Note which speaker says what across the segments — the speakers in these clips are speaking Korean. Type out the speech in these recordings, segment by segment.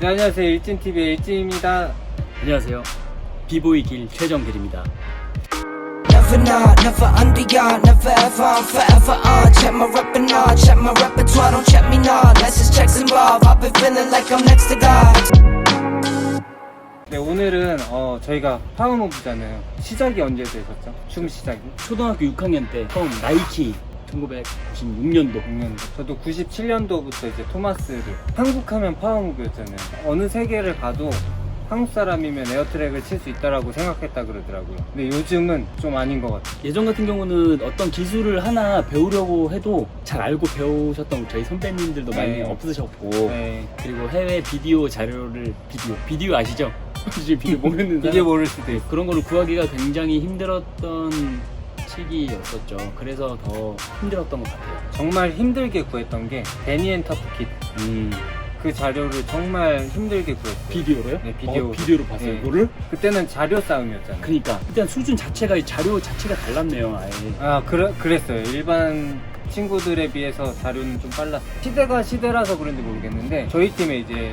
Speaker 1: 네, 안녕하세요. 일진TV의 일진입니다.
Speaker 2: 안녕하세요. 비보이 길 최정길입니다.
Speaker 3: Never not, never under ya, never ever, I'm forever on. Check my rep and all, check my repertoire, don't check me now. Let's just check some involved. I've been feeling like I'm next to God.
Speaker 1: 네, 오늘은 어, 저희가 파워무브잖아요. 시작이 언제 되셨죠? 춤 시작이?
Speaker 2: 초등학교 6학년 때 처음 나이키 1996년도
Speaker 1: 6년도. 저도 97년도부터 이제 토마스를 한국 하면 파워무브였잖아요. 어느 세계를 가도 한국 사람이면 에어트랙을 칠 수 있다라고 생각했다 그러더라고요. 근데 요즘은 좀 아닌 것 같아요.
Speaker 2: 예전 같은 경우는 어떤 기술을 하나 배우려고 해도 잘 알고 배우셨던 저희 선배님들도 많이
Speaker 1: 네.
Speaker 2: 없으셨고
Speaker 1: 네.
Speaker 2: 그리고 해외 비디오 자료를 비디오 비디오 아시죠? 이제 비디오 모르는
Speaker 1: 이게
Speaker 2: 사람
Speaker 1: 모를 수도 있어.
Speaker 2: 그런 거를 구하기가 굉장히 힘들었던 시기였었죠. 그래서 더 힘들었던 것 같아요.
Speaker 1: 정말 힘들게 구했던 게 데니 앤 터프 킷.
Speaker 2: 음,
Speaker 1: 그 자료를 정말 힘들게 구했어요.
Speaker 2: 비디오로요?
Speaker 1: 네, 비디오.
Speaker 2: 어, 비디오로 봤어요.
Speaker 1: 네.
Speaker 2: 이거를?
Speaker 1: 그때는 자료 싸움이었잖아요.
Speaker 2: 그러니까 일단 수준 자체가 이 자료 자체가 달랐네요. 아예.
Speaker 1: 아, 그래, 그랬어요. 일반 친구들에 비해서 자료는 좀 빨랐어요. 시대가 시대라서 그런지 모르겠는데, 저희 팀에 이제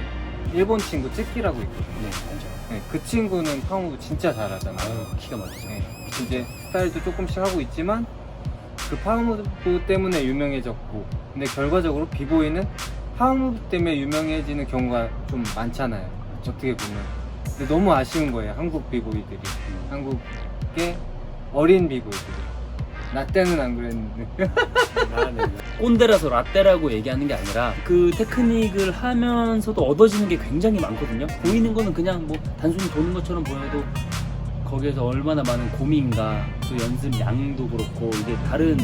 Speaker 1: 일본 친구 쯔키라고 있거든요.
Speaker 2: 네, 알죠.
Speaker 1: 네, 그 친구는 파워무브 진짜 잘하잖아요.
Speaker 2: 아유, 기가 막히죠.
Speaker 1: 네, 이제 스타일도 조금씩 하고 있지만, 그 파워무브 때문에 유명해졌고, 근데 결과적으로 비보이는 파워무브 때문에 유명해지는 경우가 좀 많잖아요. 어떻게 보면. 근데 너무 아쉬운 거예요, 한국 비보이들이. 한국의 어린 비보이들이. 나 때는 안 그랬는데.
Speaker 2: 꼰대라서 라떼라고 얘기하는 게 아니라 그 테크닉을 하면서도 얻어지는 게 굉장히 많거든요. 보이는 거는 그냥 뭐 단순히 도는 것처럼 보여도 거기에서 얼마나 많은 고민과 또 연습 양도 그렇고 이게 다른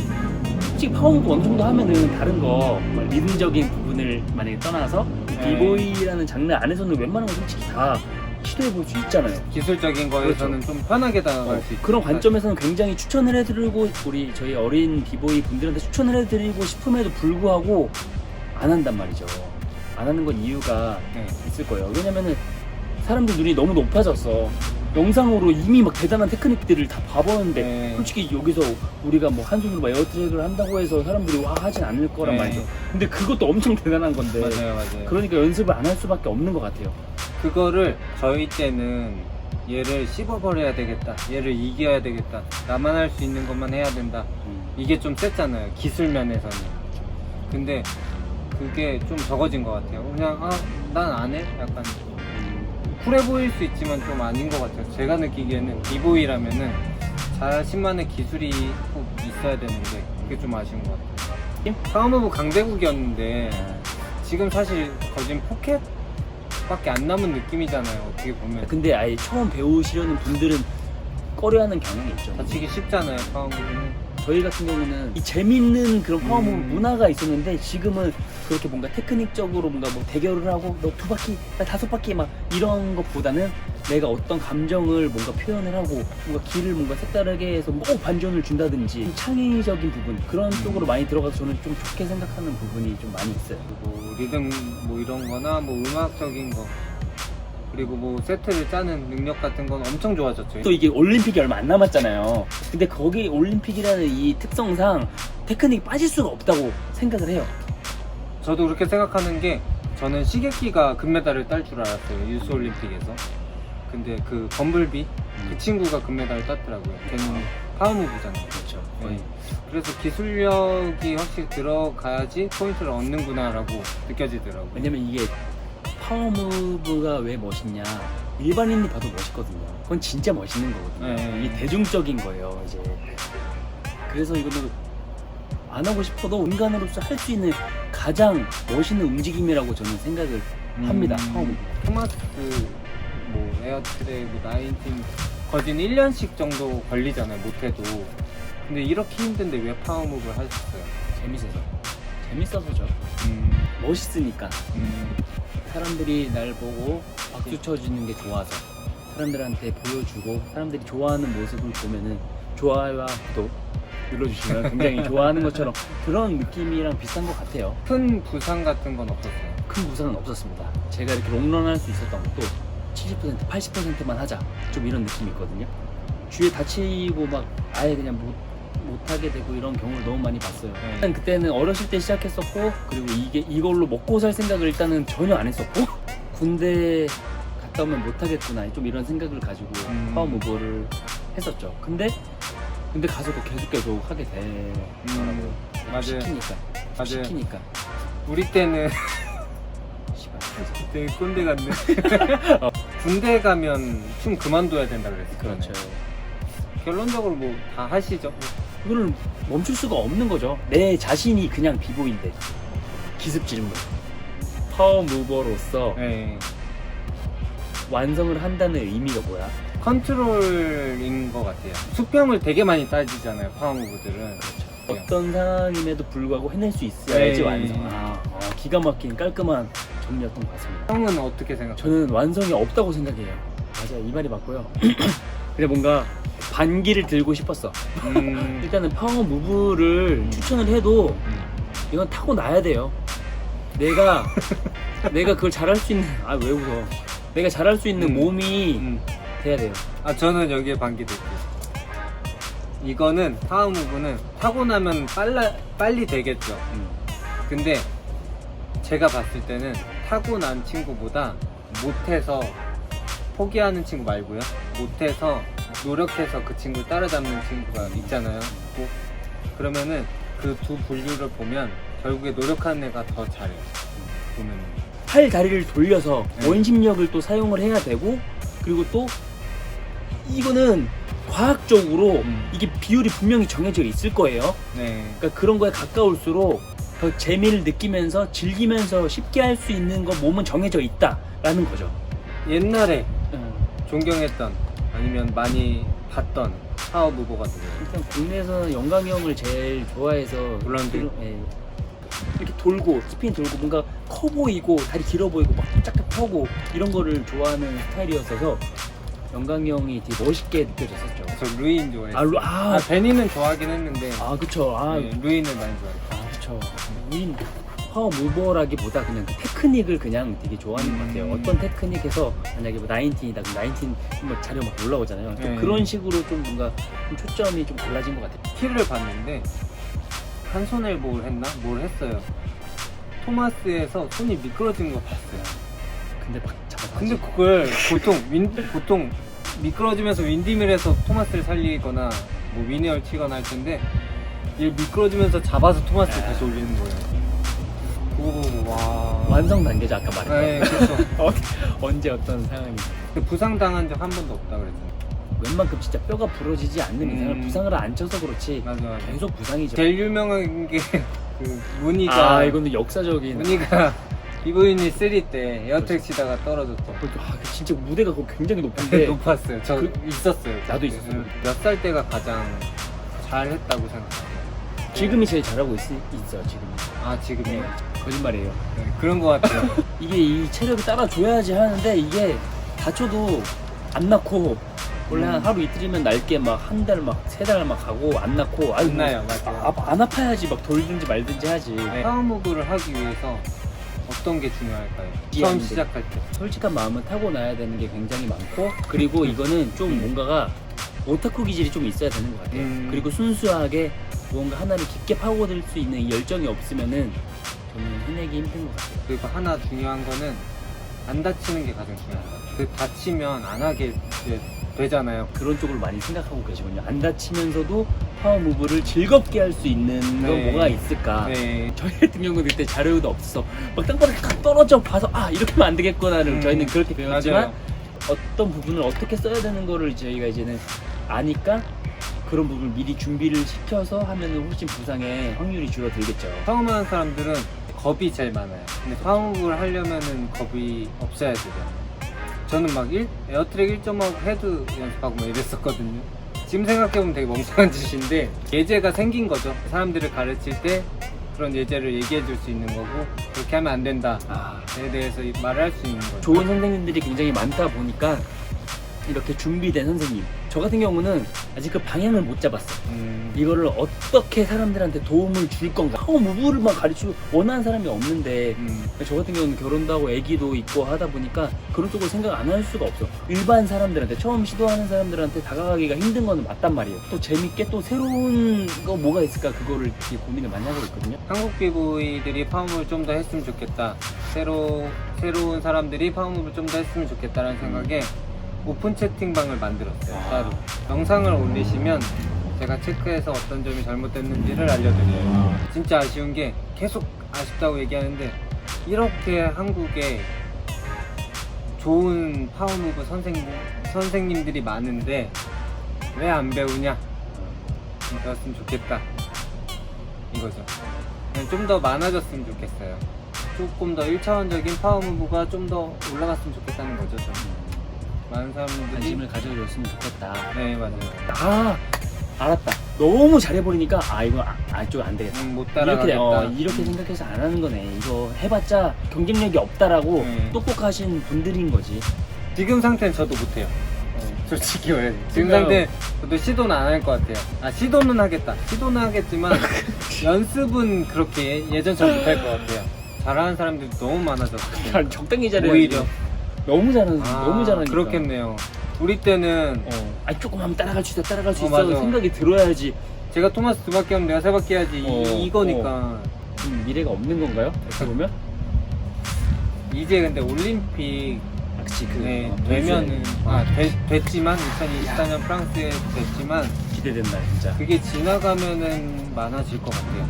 Speaker 2: 솔직히 파워무브 어느 정도 하면은 다른 거뭐 리듬적인 부분을 만약에 떠나서
Speaker 1: 네.
Speaker 2: 비보이라는 장르 안에서는 웬만한 거 솔직히 다 시도해 볼 수 있잖아요.
Speaker 1: 기술적인 거에서는 좀 편하게 다가갈 수 있고.
Speaker 2: 그렇죠. 그런 관점에서는 굉장히 추천을 해드리고 우리 저희 어린 비보이 분들한테 추천을 해드리고 싶음에도 불구하고 안 한단 말이죠. 안 하는 건 이유가
Speaker 1: 네.
Speaker 2: 있을 거예요. 왜냐면은 사람들 눈이 너무 높아졌어. 영상으로 이미 막 대단한 테크닉들을 다 봐보는데
Speaker 1: 네.
Speaker 2: 솔직히 여기서 우리가 뭐 한 손으로 막 에어트랙을 한다고 해서 사람들이 와 하진 않을 거란
Speaker 1: 네.
Speaker 2: 말이죠. 근데 그것도 엄청 대단한 건데
Speaker 1: 맞아요, 맞아요.
Speaker 2: 그러니까 연습을 안 할 수밖에 없는 것 같아요.
Speaker 1: 그거를 저희 때는 얘를 씹어버려야 되겠다. 얘를 이겨야 되겠다. 나만 할 수 있는 것만 해야 된다. 이게 좀 셌잖아요. 기술 면에서는. 근데 그게 좀 적어진 것 같아요. 그냥, 아, 난 안 해? 약간. 쿨해 보일 수 있지만 좀 아닌 것 같아요. 제가 느끼기에는 비보이라면은 자신만의 기술이 꼭 있어야 되는데 그게 좀 아쉬운 것 같아요. 파워무브 강대국이었는데 지금 사실 거진 포켓 밖에 안 남은 느낌이잖아요. 어떻게 보면
Speaker 2: 근데 아예 처음 배우시려는 분들은 꺼려하는 경향이 있죠.
Speaker 1: 다치기 쉽잖아요. 파워무브는
Speaker 2: 저희 같은 경우는 이 재밌는 그런 파워무브
Speaker 1: 음.
Speaker 2: 문화가 있었는데 지금은 그렇게 뭔가 테크닉적으로 뭔가 뭐 대결을 하고 너 두 바퀴, 나 다섯 바퀴 막 이런 것보다는 내가 어떤 감정을 뭔가 표현을 하고 뭔가 길을 뭔가 색다르게 해서 뭐 반전을 준다든지 창의적인 부분 그런
Speaker 1: 음.
Speaker 2: 쪽으로 많이 들어가서 저는 좀 좋게 생각하는 부분이 좀 많이 있어요.
Speaker 1: 그리고 리듬 뭐 이런 거나 뭐 음악적인 거 그리고 뭐 세트를 짜는 능력 같은 건 엄청 좋아졌죠.
Speaker 2: 또 이게 올림픽이 얼마 안 남았잖아요. 근데 거기 올림픽이라는 이 특성상 테크닉이 빠질 수가 없다고 생각을 해요.
Speaker 1: 저도 그렇게 생각하는 게 저는 시게키가 금메달을 딸 줄 알았어요 유스 올림픽에서 근데 그 범블비 그 친구가 금메달을 땄더라고요. 걔는 파워무브잖아요.
Speaker 2: 그렇죠.
Speaker 1: 네. 그래서 기술력이 확실히 들어가야지 포인트를 얻는구나라고 느껴지더라고요.
Speaker 2: 왜냐면 이게 파워무브가 왜 멋있냐. 일반인이 봐도 멋있거든요. 그건 진짜 멋있는 거거든요.
Speaker 1: 네.
Speaker 2: 이게 대중적인 거예요 이제. 그래서 이거는 안 하고 싶어도 인간으로서 할 수 있는 가장 멋있는 움직임이라고 저는 생각을 합니다
Speaker 1: 음,
Speaker 2: 파워무브.
Speaker 1: 토마스 뭐 에어트랙 뭐 나인틴 거진 1년씩 정도 걸리잖아요 못해도. 근데 이렇게 힘든데 왜 파워무브를 하셨어요?
Speaker 2: 재밌어서. 재밌어서죠.
Speaker 1: 음,
Speaker 2: 멋있으니까.
Speaker 1: 음,
Speaker 2: 사람들이 날 보고 박수 쳐주는 게 좋아서 사람들한테 보여주고 사람들이 좋아하는 모습을 보면은 좋아요와 구독 눌러주시면 굉장히 좋아하는 것처럼 그런 느낌이랑 비슷한 것 같아요.
Speaker 1: 큰 부상 같은 건 없었어요?
Speaker 2: 큰 부상은 없었습니다. 제가 이렇게 롱런할 수 있었던 것도 70% 80%만 하자 좀 이런 느낌이 있거든요. 주위에 다치고 막 아예 그냥 못 못하게 되고 이런 경우를 너무 많이 봤어요.
Speaker 1: 네.
Speaker 2: 일단 그때는 어렸을 때 시작했었고 그리고 이게 이걸로 먹고 살 생각을 일단은 전혀 안 했었고 군대 갔다 오면 못하겠구나 좀 이런 생각을 가지고
Speaker 1: 음.
Speaker 2: 파워 무버를 했었죠. 근데 근데 가서도 계속 계속 하게 되더라고요.
Speaker 1: 맞아요.
Speaker 2: 시키니까
Speaker 1: 맞아요.
Speaker 2: 시키니까
Speaker 1: 우리 때는
Speaker 2: 씨발.
Speaker 1: 되게 꼰대 같네. 군대 가면 춤 그만둬야 된다 그랬어.
Speaker 2: 그렇죠.
Speaker 1: 결론적으로 뭐 다 하시죠.
Speaker 2: 이거는 멈출 수가 없는 거죠. 내 자신이 그냥 비보인데 기습 질문. 파워 무버로서
Speaker 1: 네.
Speaker 2: 완성을 한다는 의미가 뭐야?
Speaker 1: 컨트롤인 것 같아요. 수평을 되게 많이 따지잖아요. 파워무브들은.
Speaker 2: 어떤 상황임에도 불구하고 해낼 수 있어야지
Speaker 1: 네.
Speaker 2: 완성. 아, 어, 기가 막힌 깔끔한 정리였던 것 같습니다.
Speaker 1: 형은 어떻게 생각해요?
Speaker 2: 저는 완성이 없다고 생각해요. 맞아요, 이 말이 맞고요. 근데 뭔가 반기를 들고 싶었어.
Speaker 1: 음,
Speaker 2: 일단은 파워 무브를 추천을 해도
Speaker 1: 음.
Speaker 2: 이건 타고 나야 돼요. 내가 내가 그걸 잘할 수 있는 아 왜 웃어? 내가 잘할 수 있는
Speaker 1: 음.
Speaker 2: 몸이
Speaker 1: 음.
Speaker 2: 돼야 돼요.
Speaker 1: 아 저는 여기에 반기드릴게요. 이거는 파워 무브는 타고 나면 빨라, 빨리 되겠죠.
Speaker 2: 음.
Speaker 1: 근데 제가 봤을 때는 타고 난 친구보다 못해서 포기하는 친구 말고요. 못해서 노력해서 그 친구를 따라잡는 친구가 있잖아요. 꼭. 그러면은 그 두 분류를 보면 결국에 노력하는 애가 더 잘해요. 보면
Speaker 2: 팔 다리를 돌려서
Speaker 1: 네.
Speaker 2: 원심력을 또 사용을 해야 되고 그리고 또 이거는 과학적으로
Speaker 1: 음.
Speaker 2: 이게 비율이 분명히 정해져 있을 거예요.
Speaker 1: 네.
Speaker 2: 그러니까 그런 거에 가까울수록 더 재미를 느끼면서 즐기면서 쉽게 할 수 있는 거 몸은 정해져 있다라는 거죠.
Speaker 1: 옛날에
Speaker 2: 음.
Speaker 1: 존경했던 아니면 많이 봤던 파워무버가 누구예요?
Speaker 2: 일단 국내에서는 영광이 형을 제일 좋아해서. 뒤로- 예. 이렇게 돌고 스핀 돌고 뭔가 커 보이고 다리 길어 보이고 막 짝짝 펴고 이런 거를 좋아하는 스타일이었어서 영광이 형이 되게 멋있게 느껴졌었죠.
Speaker 1: 저 루인 좋아했어요.
Speaker 2: 아, 루,
Speaker 1: 아,
Speaker 2: 아,
Speaker 1: 베니는 좋아하긴 했는데
Speaker 2: 아 그쵸. 아,
Speaker 1: 네, 루인을 많이 좋아해요.
Speaker 2: 아 그쵸. 우린 파워 무버라기보다 그냥 그 테크닉을 그냥 되게 좋아하는 것 같아요.
Speaker 1: 음.
Speaker 2: 어떤 테크닉에서 만약에 뭐 나인틴이다 그럼 나인틴 뭐 자료 막 올라오잖아요. 좀
Speaker 1: 네.
Speaker 2: 그런 식으로 좀 뭔가 좀 초점이 좀 달라진 것 같아요.
Speaker 1: 키를 봤는데 한 손에 뭘 했나? 뭘 했어요. 토마스에서 손이 미끄러진 거 봤어요.
Speaker 2: 근데 막 잡아서
Speaker 1: 근데. 그걸 보통 윈 보통 미끄러지면서 윈디밀에서 토마스를 살리거나 뭐 위네얼 치거나 할 텐데 얘 미끄러지면서 잡아서 토마스를 다시 올리는 거예요. 보고 와.
Speaker 2: 완성 단계죠 아까 말했던.
Speaker 1: 네, 그렇죠.
Speaker 2: 어, 언제 어떤 상황이
Speaker 1: 부상 당한 적 한 번도 없다 그랬잖아요.
Speaker 2: 웬만큼 진짜 뼈가 부러지지 않는 이상은
Speaker 1: 음.
Speaker 2: 부상을 안 쳐서 그렇지
Speaker 1: 맞아 맞아.
Speaker 2: 계속 부상이죠.
Speaker 1: 제일 유명한 게 그 무늬가
Speaker 2: 아 이거는 역사적인.
Speaker 1: 무늬가 비보이니 3때 에어텍 치다가 떨어졌죠.
Speaker 2: 아, 그 진짜 무대가 그거 굉장히 높은데
Speaker 1: 높았어요. 저
Speaker 2: 그-
Speaker 1: 있었어요.
Speaker 2: 나도 있었어요.
Speaker 1: 몇 살 때가 가장 잘했다고 생각해요.
Speaker 2: 지금이 제일 잘하고 있, 있어요 지금.
Speaker 1: 아 지금이요?
Speaker 2: 네, 거짓말이에요.
Speaker 1: 네, 그런 것 같아요.
Speaker 2: 이게 이 체력이 따라줘야지 하는데 이게 다쳐도 안 낳고 원래 한
Speaker 1: 음.
Speaker 2: 하루 이틀이면 날게 막 한 달 막 세 달 막 가고 안 낳고 아유,
Speaker 1: 안 나요, 맞아요.
Speaker 2: 아, 아, 안 아파야지 막 돌든지 말든지 하지.
Speaker 1: 네. 파워무브를 하기 위해서 어떤 게 중요할까요? 처음. 시작할 때.
Speaker 2: 솔직한 마음은 타고 나야 되는 게 굉장히 많고 그리고 이거는 좀 뭔가가 오타쿠 기질이 좀 있어야 되는 것 같아요.
Speaker 1: 음.
Speaker 2: 그리고 순수하게 무언가 하나를 깊게 파고들 수 있는 이 열정이 없으면은 저는 해내기 힘든 것 같아요.
Speaker 1: 그리고 하나 중요한 거는 안 다치는 게 가장 중요한 것 같아요. 그 다치면 안 하게 되- 되잖아요.
Speaker 2: 그런 쪽으로 많이 생각하고 계시군요. 안 다치면서도 파워 무브를 즐겁게 할 수 있는 거
Speaker 1: 네.
Speaker 2: 뭐가 있을까?
Speaker 1: 네.
Speaker 2: 저희 같은 경우는 그때 자료도 없어서 막 땅바닥에 탁 떨어져 봐서 아 이렇게 하면 안 되겠구나를
Speaker 1: 음,
Speaker 2: 저희는 그렇게 배웠지만
Speaker 1: 맞아요.
Speaker 2: 어떤 부분을 어떻게 써야 되는 거를 저희가 이제는 아니까 그런 부분을 미리 준비를 시켜서 하면은 훨씬 부상의 확률이 줄어들겠죠.
Speaker 1: 처음 하는 사람들은 겁이 제일 많아요. 근데 파워무브를 하려면은 겁이 없어야 되잖아요. 저는 막 일, 에어트랙 1.5 헤드 연습하고 막 이랬었거든요. 지금 생각해보면 되게 멍청한 짓인데 예제가 생긴 거죠. 사람들을 가르칠 때 그런 예제를 얘기해 줄 수 있는 거고 그렇게 하면 안 된다에
Speaker 2: 아,
Speaker 1: 대해서 이- 말을 할 수 있는 거죠.
Speaker 2: 좋은 선생님들이 굉장히 많다 보니까 이렇게 준비된 선생님 저 같은 경우는 아직 그 방향을 못 잡았어.
Speaker 1: 음,
Speaker 2: 이거를 어떻게 사람들한테 도움을 줄 건가. 어, 무부를만 가르치고 원하는 사람이 없는데
Speaker 1: 음,
Speaker 2: 저 같은 경우는 결혼도 하고 아기도 있고 하다 보니까 그런 쪽으로 생각 안 할 수가 없어. 일반 사람들한테 처음 시도하는 사람들한테 다가가기가 힘든 거는 맞단 말이에요. 또 재밌게 또 새로운 거 뭐가 있을까 그거를 되게 고민을 많이 하고 있거든요.
Speaker 1: 한국 비보이들이 파워무브를 좀더 했으면 좋겠다. 새로 새로운 사람들이 파워무브를 좀더 했으면 좋겠다라는 생각에 오픈 채팅방을 만들었어요.
Speaker 2: 아.
Speaker 1: 따로 영상을 올리시면 제가 체크해서 어떤 점이 잘못됐는지를 알려드려요. 진짜 아쉬운 게 계속 아쉽다고 얘기하는데 이렇게 한국에 좋은 파워무브 선생님 선생님들이 많은데 왜 안 배우냐? 배웠으면 좋겠다. 이거죠. 좀 더 많아졌으면 좋겠어요. 조금 더 1차원적인 파워무브가 좀 더 올라갔으면 좋겠다는 거죠. 저는. 많은 사람들이
Speaker 2: 관심을 가져줬으면 좋겠다.
Speaker 1: 네 맞아요.
Speaker 2: 아 알았다. 너무 잘해버리니까 아 이거 아, 아 이쪽 안 되겠다.
Speaker 1: 음, 못
Speaker 2: 이렇게
Speaker 1: 따라가겠다.
Speaker 2: 어, 이렇게 생각해서 안 하는 거네. 이거 해봤자 경쟁력이 없다라고
Speaker 1: 네.
Speaker 2: 똑똑하신 분들인 거지.
Speaker 1: 지금 상태는 저도 못해요. 솔직히 말해. 지금
Speaker 2: 그러니까요.
Speaker 1: 상태 저도 시도는 안 할 것 같아요. 아 시도는 하겠다. 시도는 하겠지만 연습은 그렇게 예전처럼 못할 것 같아요. 잘하는 사람들이 너무 많아졌거든요.
Speaker 2: 잘 적당히 잘해.
Speaker 1: 오히려
Speaker 2: 너무 잘하는
Speaker 1: 아,
Speaker 2: 너무 잘하니까.
Speaker 1: 그렇겠네요. 우리 때는
Speaker 2: 어, 아 조금 하면 따라갈 수 있어, 따라갈 수
Speaker 1: 어,
Speaker 2: 있어
Speaker 1: 맞아.
Speaker 2: 생각이 들어야지.
Speaker 1: 제가 토마스 두 바퀴 하면 내가 세 바퀴 해야지
Speaker 2: 어,
Speaker 1: 이, 이거니까
Speaker 2: 음, 미래가 없는 건가요? 이렇게 보면?
Speaker 1: 이제 근데 올림픽
Speaker 2: 아, 그치 그
Speaker 1: 네,
Speaker 2: 어,
Speaker 1: 되면은
Speaker 2: 어,
Speaker 1: 아 되, 됐지만 2024년 프랑스에 됐지만
Speaker 2: 기대된다 진짜.
Speaker 1: 그게 지나가면은 많아질 것 같아요.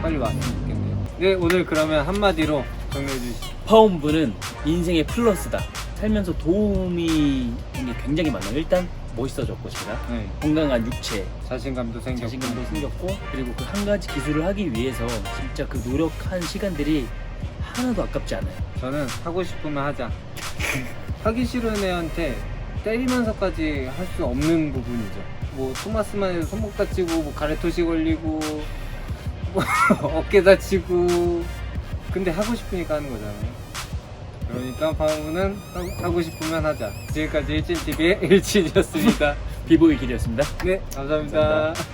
Speaker 1: 빨리 왔으면 좋겠네요. 네 오늘 그러면 한마디로 정리해 주시죠.
Speaker 2: 파운부는 인생의 플러스다. 살면서 도움이 된게 굉장히 많아요. 일단 멋있어졌고 제가
Speaker 1: 네,
Speaker 2: 건강한 육체,
Speaker 1: 자신감도 생겼고
Speaker 2: 자신감도 생겼고 그리고 그 한 가지 기술을 하기 위해서 진짜 그 노력한 시간들이 하나도 아깝지 않아요.
Speaker 1: 저는 하고 싶으면 하자. 하기 싫은 애한테 때리면서까지 할 수 없는 부분이죠. 뭐 토마스만 해도 손목 다치고 뭐 가래토시 걸리고 뭐 어깨 다치고 근데 하고 싶으니까 하는 거잖아요. 그러니까 방문은 하고 싶으면 하자. 지금까지 일진TV의 일진이었습니다.
Speaker 2: 비보이 길이었습니다.
Speaker 1: 네, 감사합니다.
Speaker 2: 감사합니다.